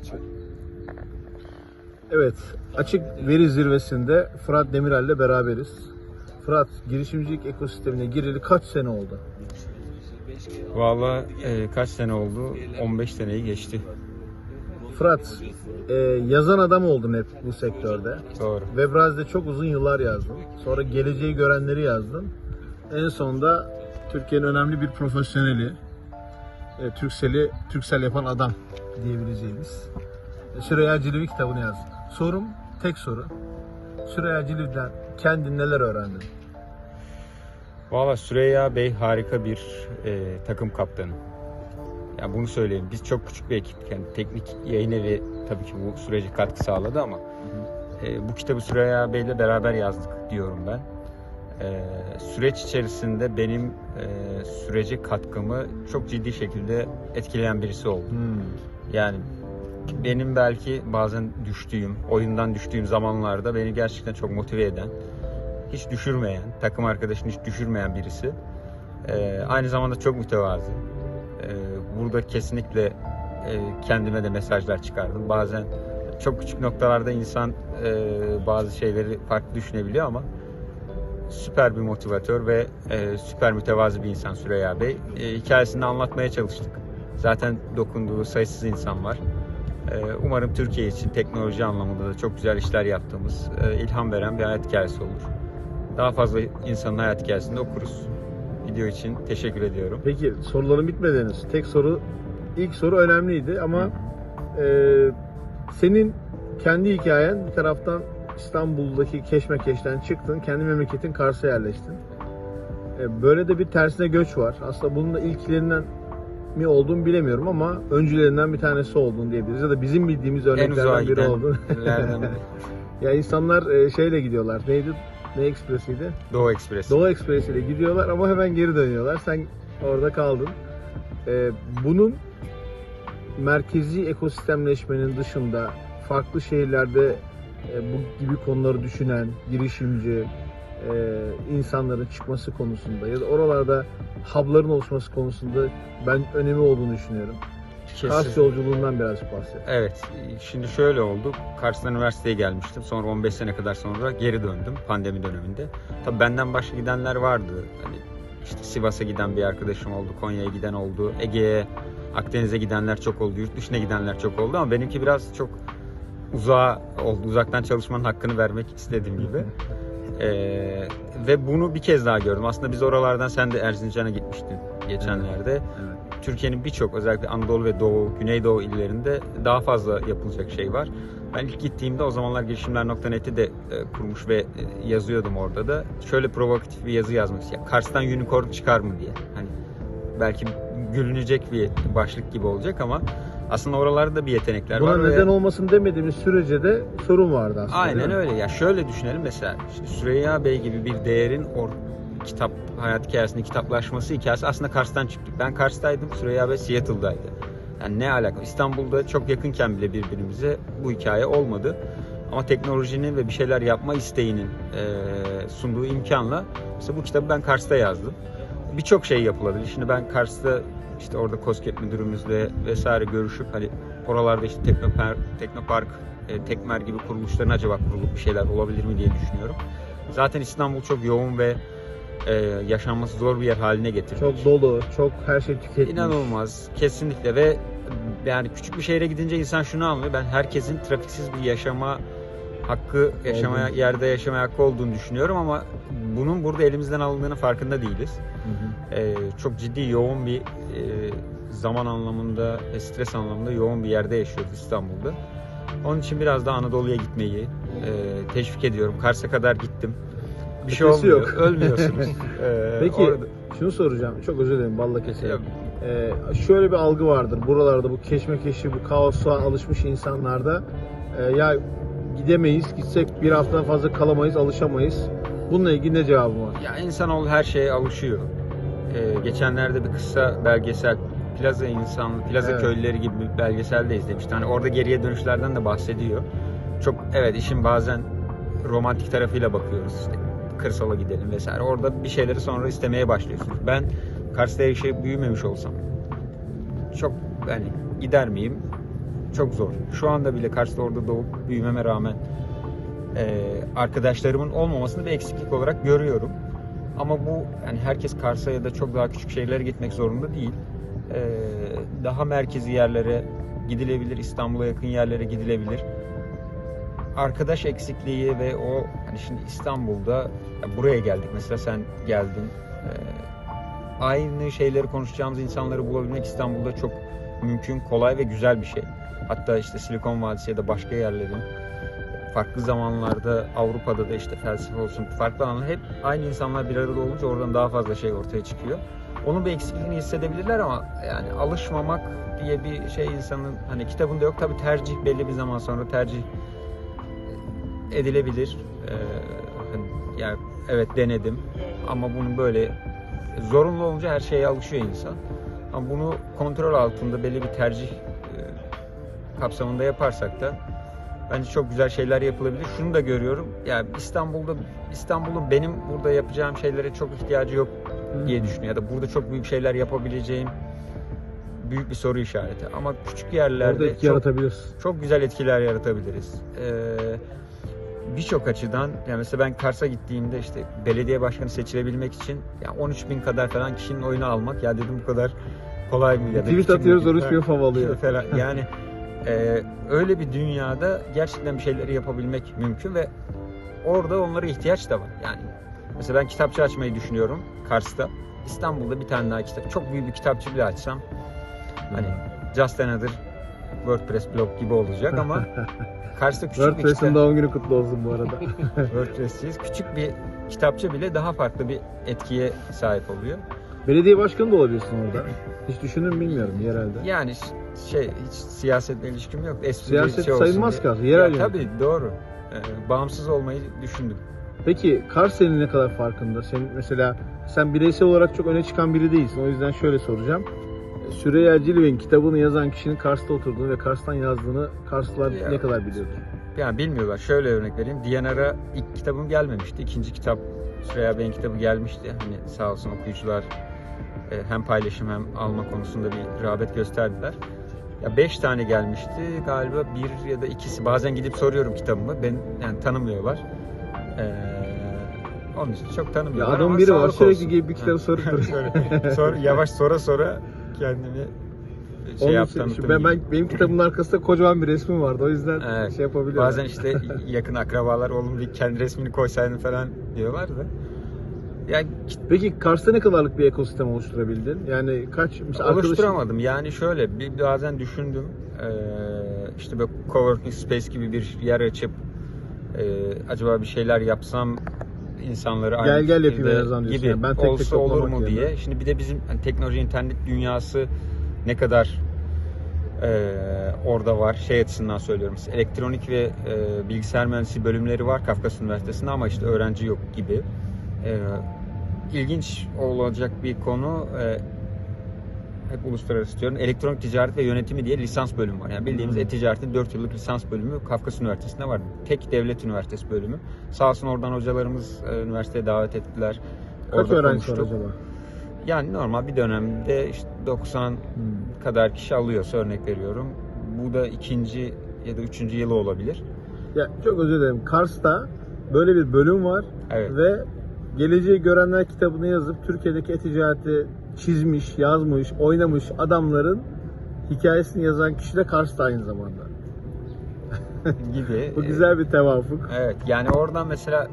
açık. Evet, açık veri zirvesinde Fırat Demirel ile beraberiz. Fırat, girişimcilik ekosistemine gireli kaç sene oldu? Valla e, kaç sene oldu? 15 seneyi geçti. Fırat, e, yazan adam oldun hep bu sektörde. Doğru. Webrazi'de çok uzun yıllar yazdın. Sonra geleceği görenleri yazdın. En sonunda Türkiye'nin önemli bir profesyoneli, e, Türksel'i Türksel yapan adam diyebileceğimiz Süreyya Cilevi kitabını yazdın. Sorum, tek soru. Süreyya Cilevi'den kendin neler öğrendin? Valla Süreyya Bey harika bir e, takım kaptanı. Ya bunu söyleyeyim. Biz çok küçük bir ekiptik. Yani teknik yayın evi tabii ki bu sürece katkı sağladı ama e, bu kitabı Süreyya Bey'le beraber yazdık diyorum ben. E, süreç içerisinde benim e, sürece katkımı çok ciddi şekilde etkileyen birisi oldu. Hmm. Yani benim belki bazen düştüğüm, oyundan düştüğüm zamanlarda beni gerçekten çok motive eden, hiç düşürmeyen, takım arkadaşını hiç düşürmeyen birisi. Ee, aynı zamanda çok mütevazı. Ee, burada kesinlikle e, kendime de mesajlar çıkardım. Bazen çok küçük noktalarda insan e, bazı şeyleri farklı düşünebiliyor ama süper bir motivatör ve e, süper mütevazı bir insan Süreyya Bey. E, hikayesini anlatmaya çalıştık. Zaten dokunduğu sayısız insan var. E, umarım Türkiye için teknoloji anlamında da çok güzel işler yaptığımız, e, ilham veren bir hayat hikayesi olur. Daha fazla insanın hayat hikayesini de okuruz. Video için teşekkür ediyorum. Peki soruların bitmedi henüz. Tek soru, ilk soru önemliydi ama e, senin kendi hikayen bir taraftan İstanbul'daki Keşmekeş'ten çıktın, kendi memleketin Kars'a yerleştin. E, böyle de bir tersine göç var. Aslında bunun da ilklerinden mi olduğunu bilemiyorum ama öncülerinden bir tanesi olduğunu diyebiliriz. Ya da bizim bildiğimiz örneklerden biri olduğunu. ya insanlar e, şeyle gidiyorlar. Neydi? Ne ekspresiydi? Doğu Ekspresi. Doğu Ekspresi ile gidiyorlar ama hemen geri dönüyorlar. Sen orada kaldın. Ee, bunun merkezi ekosistemleşmenin dışında farklı şehirlerde e, bu gibi konuları düşünen girişimci e, insanların çıkması konusunda ya da oralarda hub'ların oluşması konusunda ben önemi olduğunu düşünüyorum. Kars Kesin. yolculuğundan birazcık bahset. Evet, şimdi şöyle oldu. Kars'tan üniversiteye gelmiştim. Sonra 15 sene kadar sonra geri döndüm pandemi döneminde. Tabii benden başka gidenler vardı. Hani işte Sivas'a giden bir arkadaşım oldu, Konya'ya giden oldu, Ege'ye, Akdeniz'e gidenler çok oldu, yurt dışına gidenler çok oldu ama benimki biraz çok uzağa oldu. Uzaktan çalışmanın hakkını vermek istediğim gibi. Ee, ve bunu bir kez daha gördüm. Aslında biz oralardan sen de Erzincan'a gitmiştin geçenlerde. Evet. Türkiye'nin birçok özellikle Anadolu ve Doğu, Güneydoğu illerinde daha fazla yapılacak şey var. Ben ilk gittiğimde o zamanlar girişimler.net'i de e, kurmuş ve e, yazıyordum orada da. Şöyle provokatif bir yazı yazmak istedim. Kars'tan unicorn çıkar mı diye. Hani belki gülünecek bir başlık gibi olacak ama aslında oralarda bir yetenekler Buna var. ve- neden olmasın demediğimiz sürece de sorun vardı aslında. Aynen öyle. Ya şöyle düşünelim mesela işte Süreyya Bey gibi bir değerin or kitap hayat hikayesinin kitaplaşması hikayesi aslında Kars'tan çıktı. Ben Kars'taydım, Süreyya Bey Seattle'daydı. Yani ne alaka? İstanbul'da çok yakınken bile birbirimize bu hikaye olmadı. Ama teknolojinin ve bir şeyler yapma isteğinin eee, sunduğu imkanla mesela bu kitabı ben Kars'ta yazdım. Birçok şey yapılabilir. Şimdi ben Kars'ta işte orada COSGAP müdürümüzle vesaire görüşüp hani oralarda işte Teknopark, Teknopark e, Tekmer gibi kuruluşların acaba kurulup bir şeyler olabilir mi diye düşünüyorum. Zaten İstanbul çok yoğun ve e, yaşanması zor bir yer haline getirdi. Çok dolu, çok her şey tüketmiş. İnanılmaz kesinlikle ve yani küçük bir şehre gidince insan şunu anlıyor. Ben herkesin trafiksiz bir yaşama hakkı, yaşamaya Olduğunu. yerde yaşamaya hakkı olduğunu düşünüyorum ama bunun burada elimizden alındığını farkında değiliz. Hı hı. Ee, çok ciddi yoğun bir e, zaman anlamında ve stres anlamında yoğun bir yerde yaşıyoruz İstanbul'da. Onun için biraz da Anadolu'ya gitmeyi e, teşvik ediyorum. Kars'a kadar gittim. Bir şey Ötesi olmuyor. yok. Ölmüyorsunuz. Ee, Peki orada- şunu soracağım. Çok özür dilerim balla keserim. Ee, şöyle bir algı vardır. Buralarda bu keşmekeşi, bu kaosa alışmış insanlarda e, ya gidemeyiz, gitsek bir haftadan fazla kalamayız, alışamayız. Bununla ilgili ne cevabım var? Ya insanoğlu her şeye alışıyor. Ee, geçenlerde bir kısa belgesel Plaza İnsan, Plaza Evet. Köylüleri gibi bir belgesel de izlemiştim. Hani orada geriye dönüşlerden de bahsediyor. Çok evet işin bazen romantik tarafıyla bakıyoruz. İşte kırsala gidelim vesaire. Orada bir şeyleri sonra istemeye başlıyorsunuz. Ben Kars'ta yaşayıp büyümemiş olsam çok hani gider miyim? Çok zor. Şu anda bile Kars'ta orada doğup büyümeme rağmen e, arkadaşlarımın olmamasını bir eksiklik olarak görüyorum. Ama bu yani herkes Kars'a ya da çok daha küçük şehirlere gitmek zorunda değil. E, daha merkezi yerlere gidilebilir, İstanbul'a yakın yerlere gidilebilir. Arkadaş eksikliği ve o hani şimdi İstanbul'da ya buraya geldik mesela sen geldin. E, aynı şeyleri konuşacağımız insanları bulabilmek İstanbul'da çok mümkün, kolay ve güzel bir şey. Hatta işte Silikon Vadisi ya da başka yerlerin farklı zamanlarda Avrupa'da da işte felsefe olsun farklı alanlar hep aynı insanlar bir arada olunca oradan daha fazla şey ortaya çıkıyor. Onun bir eksikliğini hissedebilirler ama yani alışmamak diye bir şey insanın hani kitabında yok. Tabi tercih belli bir zaman sonra tercih edilebilir. Ee, hani yani evet denedim ama bunu böyle zorunlu olunca her şeye alışıyor insan. Ama bunu kontrol altında belli bir tercih kapsamında yaparsak da bence çok güzel şeyler yapılabilir. Şunu da görüyorum. Yani İstanbul'da İstanbul'un benim burada yapacağım şeylere çok ihtiyacı yok diye düşünüyorum. Ya da burada çok büyük şeyler yapabileceğim büyük bir soru işareti. Ama küçük yerlerde çok, yaratabilirsin. çok güzel etkiler yaratabiliriz. Ee, Birçok açıdan yani mesela ben Kars'a gittiğimde işte belediye başkanı seçilebilmek için ya 13 bin kadar falan kişinin oyunu almak ya dedim bu kadar kolay mı ya Tweet atıyoruz 13 bin fav alıyor. falan. Yani e, öyle bir dünyada gerçekten bir şeyleri yapabilmek mümkün ve orada onlara ihtiyaç da var. Yani mesela ben kitapçı açmayı düşünüyorum Kars'ta. İstanbul'da bir tane daha kitap, çok büyük bir kitapçı bile açsam hani Just Another WordPress blog gibi olacak ama Kars'ta küçük bir WordPress'in kitap, doğum günü kutlu olsun bu arada. WordPress'ciyiz. Küçük bir kitapçı bile daha farklı bir etkiye sahip oluyor. Belediye başkanı da olabilirsin orada. Hiç düşündün mü bilmiyorum yerelde. Yani şey hiç siyasetle ilişkim yok. Espri Siyaset şey sayılmaz ki, yerel Ya, tabii doğru. Ee, bağımsız olmayı düşündüm. Peki Kars senin ne kadar farkında? Sen mesela sen bireysel olarak çok öne çıkan biri değilsin. O yüzden şöyle soracağım. Süreyya Cilve'nin kitabını yazan kişinin Kars'ta oturduğunu ve Kars'tan yazdığını Karslılar Ya. ne kadar biliyordur? Yani bilmiyorlar. Şöyle örnek vereyim. DNR'a ilk kitabım gelmemişti. İkinci kitap Süreyya Bey'in kitabı gelmişti. Hani sağ olsun okuyucular e, hem paylaşım hem alma konusunda bir rağbet gösterdiler. Ya beş tane gelmişti. Galiba bir ya da ikisi. Bazen gidip soruyorum kitabımı. Ben yani tanımıyorlar. Ee, onun için çok Ya tanımıyorlar adam ama biri var sürekli gelip bir kitabı Ha. sorup duruyor. Sor, yavaş sora sora kendimi şey Onun yaptım. için, ben, ben, benim kitabımın arkasında kocaman bir resmim vardı. O yüzden Evet. şey yapabiliyorum. Bazen işte yakın akrabalar oğlum bir kendi resmini koysaydın falan diyorlar da. Yani Peki Kars'ta ne kadarlık bir ekosistem oluşturabildin? Yani kaç mesela arkadaşın- oluşturamadım. Yani şöyle bir bazen düşündüm. Ee, işte böyle coworking space gibi bir yer açıp e, acaba bir şeyler yapsam insanları Gel aynı gel yapayım fikirde en azından gibi Yani ben tek tek olsa olur toplamak mu diye. Şimdi bir de bizim hani teknoloji internet dünyası ne kadar e, orada var. Şey açısından söylüyorum. Elektronik ve e, bilgisayar mühendisliği bölümleri var Kafkas Üniversitesi'nde ama işte öğrenci yok gibi. E, ilginç olacak bir konu. E, hep uluslararası diyorum. Elektronik ticaret ve yönetimi diye lisans bölümü var. Yani bildiğimiz Hmm. e-ticaretin 4 yıllık lisans bölümü Kafkas Üniversitesi'nde var. Tek devlet üniversitesi bölümü. Sağ olsun oradan hocalarımız e, üniversiteye davet ettiler. Kaç Orada öğrenci var acaba? Yani normal bir dönemde işte 90 Hmm. kadar kişi alıyorsa örnek veriyorum. Bu da ikinci ya da üçüncü yılı olabilir. Ya çok özür dilerim. Kars'ta böyle bir bölüm var Evet. ve Geleceği Görenler kitabını yazıp Türkiye'deki e-ticareti çizmiş, yazmış, oynamış adamların hikayesini yazan kişi de Kars'ta aynı zamanda. gibi. Bu güzel bir tevafuk. Evet yani oradan mesela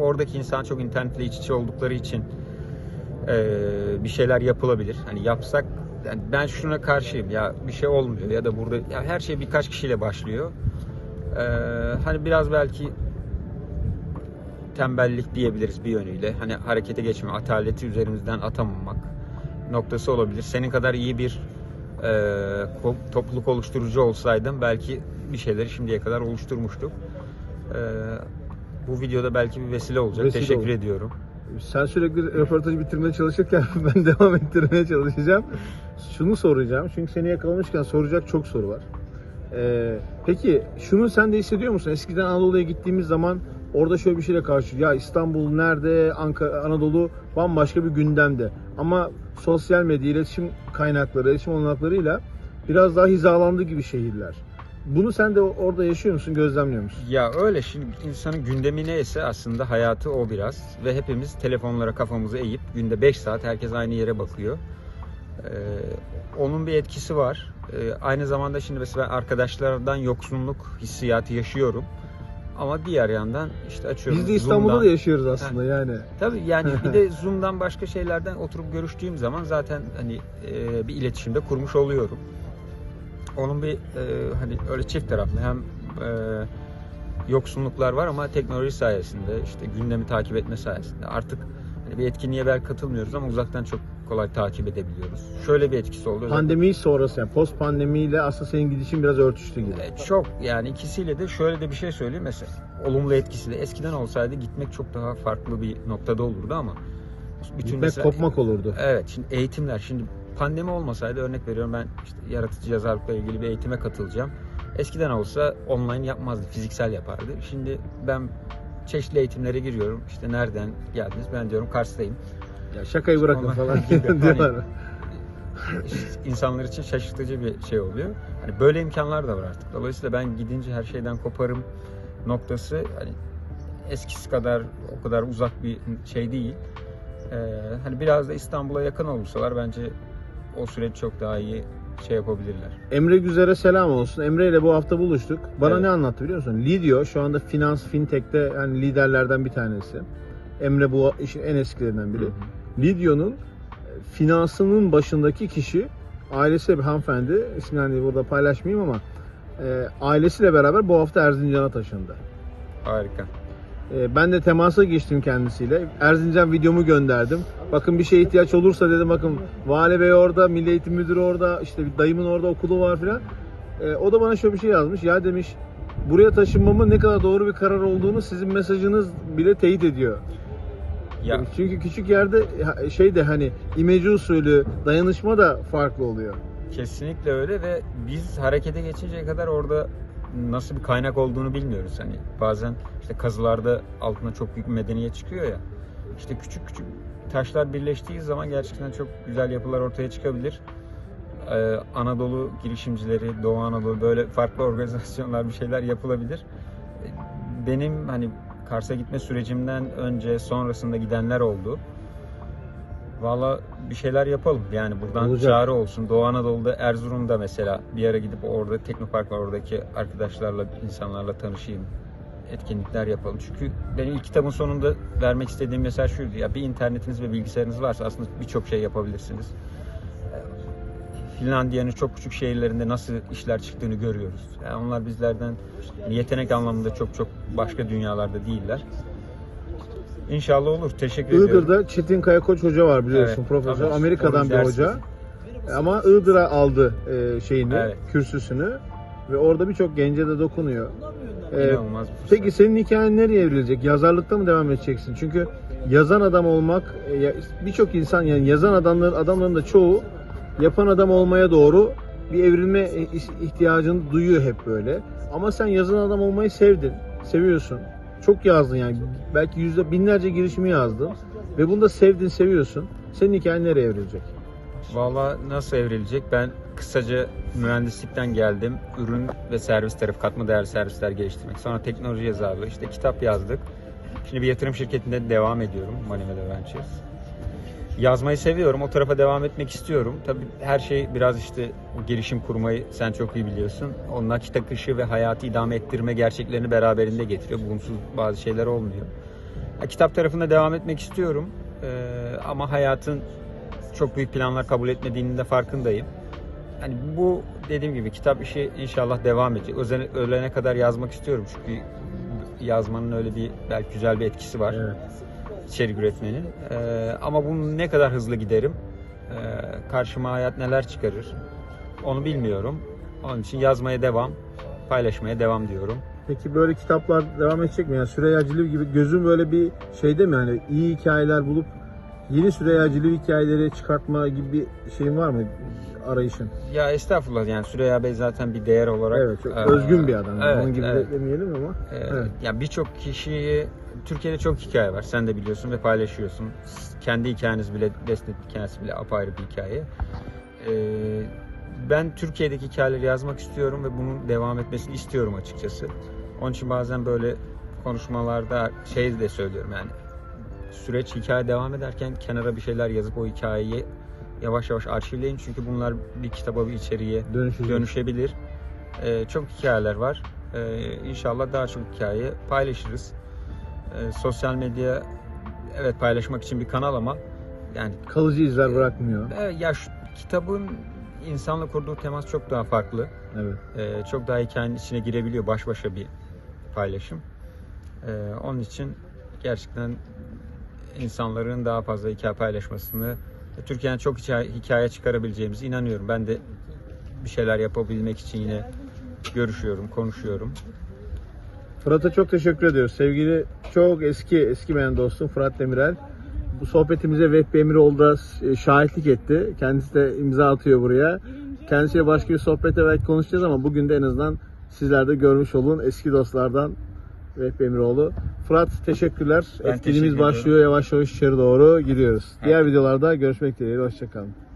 oradaki insan çok internetle iç içe oldukları için eee, bir şeyler yapılabilir. Hani yapsak yani ben şuna karşıyım ya bir şey olmuyor ya da burada ya her şey birkaç kişiyle başlıyor. Eee, hani biraz belki tembellik diyebiliriz bir yönüyle. Hani harekete geçme, ataleti üzerimizden atamamak noktası olabilir. Senin kadar iyi bir ko- topluluk oluşturucu olsaydım belki bir şeyleri şimdiye kadar oluşturmuştuk. Eee, bu videoda belki bir vesile olacak. Vesile Teşekkür olur. ediyorum. Sen sürekli röportajı bitirmeye çalışırken ben devam ettirmeye çalışacağım. Şunu soracağım çünkü seni yakalamışken soracak çok soru var. Ee, peki şunu sen de hissediyor musun? Eskiden Anadolu'ya gittiğimiz zaman orada şöyle bir şeyle karşı ya İstanbul nerede, Ankara, Anadolu bambaşka bir gündemde. Ama sosyal medya, iletişim kaynakları, iletişim olanaklarıyla biraz daha hizalandı gibi şehirler. Bunu sen de orada yaşıyor musun, gözlemliyor musun? Ya öyle şimdi insanın gündemi neyse aslında hayatı o biraz ve hepimiz telefonlara kafamızı eğip günde 5 saat herkes aynı yere bakıyor. Ee, onun bir etkisi var. Ee, aynı zamanda şimdi mesela arkadaşlardan yoksunluk hissiyatı yaşıyorum. Ama diğer yandan işte açıyorum. Biz de İstanbul'da Zoom'dan- da yaşıyoruz aslında yani. Tabii yani bir de Zoom'dan başka şeylerden oturup görüştüğüm zaman zaten hani e, bir iletişimde kurmuş oluyorum. Onun bir e, hani öyle çift taraflı hem e, yoksunluklar var ama teknoloji sayesinde işte gündemi takip etme sayesinde artık hani bir etkinliğe belki katılmıyoruz ama uzaktan çok kolay takip edebiliyoruz. Şöyle bir etkisi oldu. Pandemi sonrası yani post pandemiyle aslında senin gidişin biraz örtüştü gibi. E, Çok yani ikisiyle de şöyle de bir şey söyleyeyim mesela olumlu etkisi de eskiden olsaydı gitmek çok daha farklı bir noktada olurdu ama bütün Gitmek mesela- kopmak olurdu. Evet şimdi eğitimler şimdi pandemi olmasaydı örnek veriyorum ben işte yaratıcı yazarlıkla ilgili bir eğitime katılacağım. Eskiden olsa online yapmazdı, fiziksel yapardı. Şimdi ben çeşitli eğitimlere giriyorum. İşte nereden geldiniz? Ben diyorum Kars'tayım. Ya şakayı bırakın falan Hani- diyorlar. İşte insanlar için şaşırtıcı bir şey oluyor. Hani böyle imkanlar da var artık. Dolayısıyla ben gidince her şeyden koparım noktası hani eskisi kadar o kadar uzak bir şey değil. Ee, hani biraz da İstanbul'a yakın olursalar bence o süreci çok daha iyi şey yapabilirler. Emre Güzer'e selam olsun. Emre ile bu hafta buluştuk. Bana Evet. ne anlattı biliyor musun? Lidio şu anda finans, fintech'te yani liderlerden bir tanesi. Emre bu işin en eskilerinden biri. Hı hı. Lidio'nun e, finansının başındaki kişi ailesi bir hanımefendi. İsmini burada paylaşmayayım ama e, ailesiyle beraber bu hafta Erzincan'a taşındı. Harika. E, ben de temasa geçtim kendisiyle. Erzincan videomu gönderdim. Bakın bir şeye ihtiyaç olursa dedim bakın Vali Bey orada, Milli Eğitim Müdürü orada, işte bir dayımın orada okulu var filan. E, o da bana şöyle bir şey yazmış. Ya demiş buraya taşınmamın ne kadar doğru bir karar olduğunu sizin mesajınız bile teyit ediyor. Ya. Çünkü küçük yerde şey de hani imece usulü dayanışma da farklı oluyor. kesinlikle öyle ve biz harekete geçinceye kadar orada nasıl bir kaynak olduğunu bilmiyoruz. Hani bazen işte kazılarda altına çok büyük bir medeniyet çıkıyor ya. İşte küçük küçük taşlar birleştiği zaman gerçekten çok güzel yapılar ortaya çıkabilir. Ee, Anadolu girişimcileri, Doğu Anadolu böyle farklı organizasyonlar bir şeyler yapılabilir. Benim hani Kars'a gitme sürecimden önce sonrasında gidenler oldu. Valla bir şeyler yapalım. Yani buradan Olacak. çağrı olsun. Doğu Anadolu'da Erzurum'da mesela bir ara gidip orada Teknopark var. Oradaki arkadaşlarla, insanlarla tanışayım. Etkinlikler yapalım. Çünkü benim ilk kitabın sonunda vermek istediğim mesaj şuydu. Ya bir internetiniz ve bilgisayarınız varsa aslında birçok şey yapabilirsiniz. Finlandiya'nın çok küçük şehirlerinde nasıl işler çıktığını görüyoruz. Yani onlar bizlerden yetenek anlamında çok çok başka dünyalarda değiller. İnşallah olur. Teşekkür ediyorum. Iğdır'da Çetin Kayakoç hoca var biliyorsun Evet, profesör. tabii. Amerika'dan bir hoca. Ama Iğdır'a aldı e, şeyini, Evet. kürsüsünü ve orada birçok gence de dokunuyor. E, fırsat. Peki senin hikayen nereye evrilecek? Yazarlıkta mı devam edeceksin? Çünkü yazan adam olmak e, birçok insan yani yazan adamların adamların da çoğu yapan adam olmaya doğru bir evrilme ihtiyacını duyuyor hep böyle. Ama sen yazan adam olmayı sevdin. Seviyorsun. Çok yazdın yani. Belki yüzde binlerce girişimi yazdın. Ve bunu da sevdin, seviyorsun. Senin hikayen nereye evrilecek? Valla nasıl evrilecek? Ben kısaca mühendislikten geldim. Ürün ve servis tarafı, katma değerli servisler geliştirmek. Sonra teknoloji yazarlığı, işte kitap yazdık. Şimdi bir yatırım şirketinde devam ediyorum. Manivela Ventures. Yazmayı seviyorum. O tarafa devam etmek istiyorum. Tabii her şey biraz işte o girişim kurmayı sen çok iyi biliyorsun. O nakit akışı ve hayatı idame ettirme gerçeklerini beraberinde getiriyor. Bunsuz bazı şeyler olmuyor. Ya, kitap tarafında devam etmek istiyorum. Ee, ama hayatın çok büyük planlar kabul etmediğinin de farkındayım. Hani bu dediğim gibi kitap işi inşallah devam edecek. Özen, ölene kadar yazmak istiyorum çünkü yazmanın öyle bir belki güzel bir etkisi var içerik üretmenin. Ee, ama bunu ne kadar hızlı giderim, ee, karşıma hayat neler çıkarır onu bilmiyorum. Onun için yazmaya devam, paylaşmaya devam diyorum. Peki böyle kitaplar devam edecek mi? Yani Süreyyacılığı gibi gözün böyle bir şeyde mi? Yani iyi hikayeler bulup yeni Süreyyacılığı hikayeleri çıkartma gibi bir şeyin var mı? Arayışın. Ya estağfurullah yani Süreyya Bey zaten bir değer olarak Evet, çok ee, özgün bir adam. evet, Onun gibi evet. de demeyelim ama. Ee, Evet. Ya birçok kişiyi Türkiye'de çok hikaye var. Sen de biliyorsun ve paylaşıyorsun. Kendi hikayeniz bile, Desnet hikayesi bile apayrı bir hikaye. Ee, ben Türkiye'deki hikayeleri yazmak istiyorum ve bunun devam etmesini istiyorum açıkçası. Onun için bazen böyle konuşmalarda şey de söylüyorum yani süreç hikaye devam ederken kenara bir şeyler yazıp o hikayeyi yavaş yavaş arşivleyin çünkü bunlar bir kitaba bir içeriğe Dönüşecek. dönüşebilir. Ee, çok hikayeler var. Ee, inşallah daha çok hikaye paylaşırız. Ee, sosyal medya evet paylaşmak için bir kanal ama yani Kalıcı izler bırakmıyor. e, ya şu kitabın insanla kurduğu temas çok daha farklı. Evet. Ee, çok daha hikayenin içine girebiliyor baş başa bir paylaşım. Ee, onun için gerçekten insanların daha fazla hikaye paylaşmasını Türkiye'den çok hikaye, hikaye çıkarabileceğimize inanıyorum. Ben de bir şeyler yapabilmek için yine görüşüyorum, konuşuyorum. Fırat'a çok teşekkür ediyoruz. Sevgili çok eski eski benim dostum Fırat Demirel. Bu sohbetimize Vehbi Emiroğlu e, şahitlik etti. Kendisi de imza atıyor buraya. Kendisiyle başka bir sohbete belki konuşacağız ama bugün de en azından sizler de görmüş olun eski dostlardan Vehbi Emiroğlu. Fırat teşekkürler. Ben Etkinliğimiz teşekkür başlıyor. Yavaş yavaş içeri doğru gidiyoruz. Diğer videolarda görüşmek dileğiyle. Hoşçakalın.